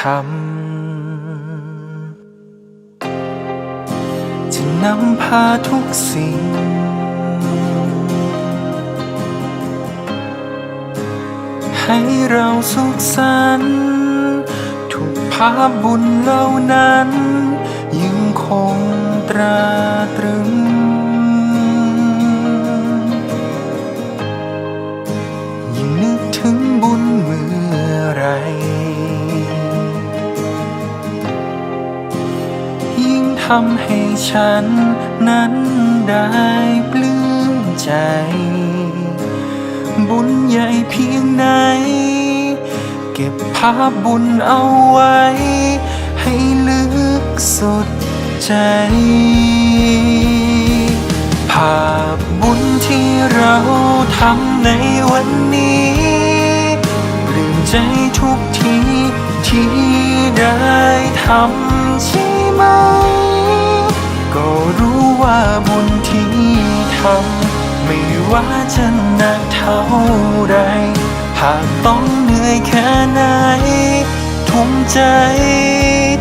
ทำจะนำพาทุกสิ่ง ให้เราสุขสันต์ทุกภาพบุญเหล่านั้น ยังคงตราำให้ฉันนั้นได้ปลื้มใจ บุญใหญ่เพียงไหน เก็บภาพบุญเอาไว้ ให้ลึกสุดใจ ภาพบุญที่เราทำในวันนี้ปลื้มใจทุกทีที่ได้ทำใช่ไหม ก็รู้ว่าบุญที่ทำไม่ว่าจะหนักเท่าไรหากต้องเหนื่อยแค่ไหน ทุ่มใจ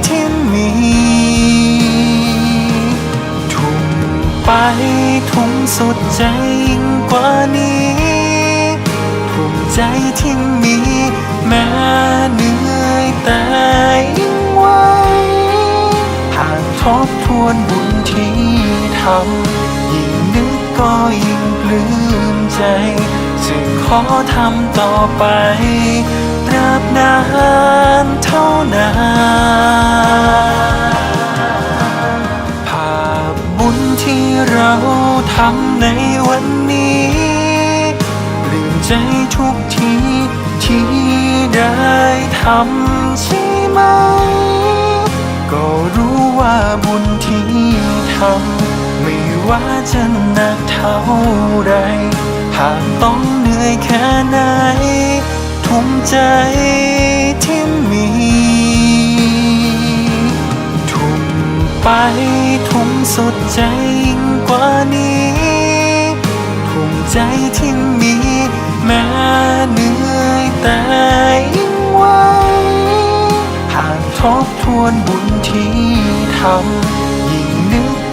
ที่มี ทุ่มไปทุ่มสุดใจยิ่งกว่านี้ ทุ่มใจที่มีำยิ่งนึกก็ยิ่งปลื้มใจจึงขอทำต่อไปตราบนานเท่านานภาพบุญที่เราทำในวันนี้ปลื้มใจทุกทีที่ได้ทำใช่ไหม ก็รู้ว่าบุญที่ทำ ว่าจะหนักเท่าไร หากต้องเหนื่อยแค่ไหน ทุ่มใจที่มี ทุ่มไปทุ่มสุดใจยิ่งกว่านี้ ทุ่มใจที่มีแม้เหนื่อยแต่ยิ่งไวหากทบทวนบุญที่ทำ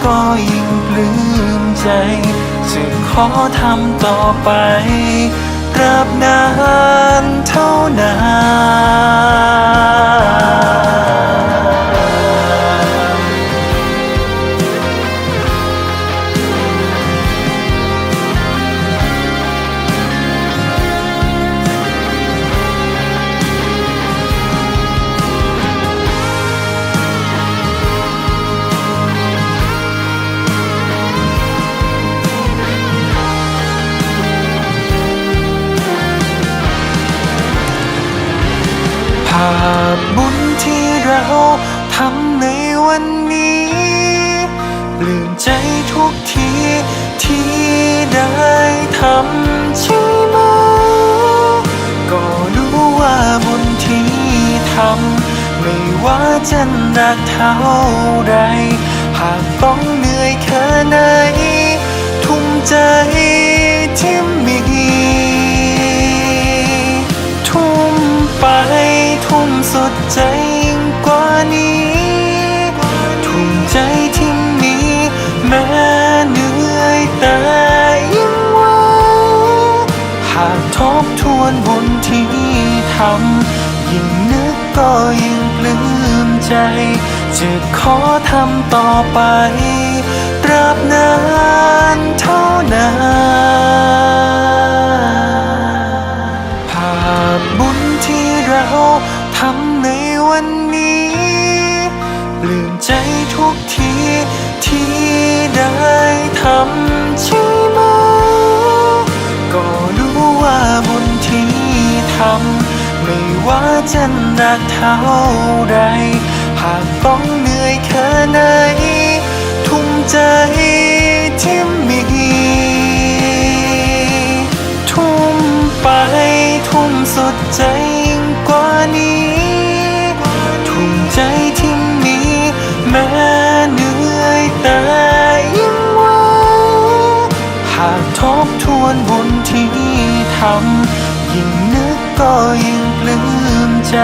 ก็ยิ่งปลื้มใจ จะขอทำต่อไปตราบนาพบุญที่เราทำในวันนี้ปลื้มใจทุกทีที่ได้ทำใช่ไหม ก็รู้ว่าบุญที่ทำไม่ว่าจะหนักเท่าไร หากต้องเหนื่อยแค่ไหนทุ่มใจที่ากทบทวนบุญที่ทำยิ่งนึกก็ยิ่งปลื้มใจ จะขอทำต่อไป ตราบนานเท่านาน จะหนักเท่าไรหากต้องเหนื่อยแค่ไหน ทุ่มใจที่มี ทุ่มไปทุ่มสุดใจยิ่งกว่านี้ ทุ่มใจที่มีแม้เหนื่อยแต่ยิ่งไหวหากทบทวนบุญที่ทำยิ่งนึก ก็ยังปลื้มใจ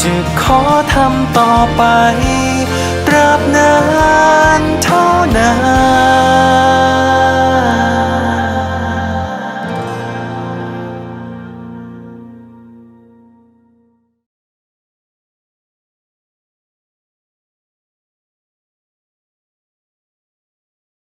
จะขอทำต่อไป ตราบนานเท่านาน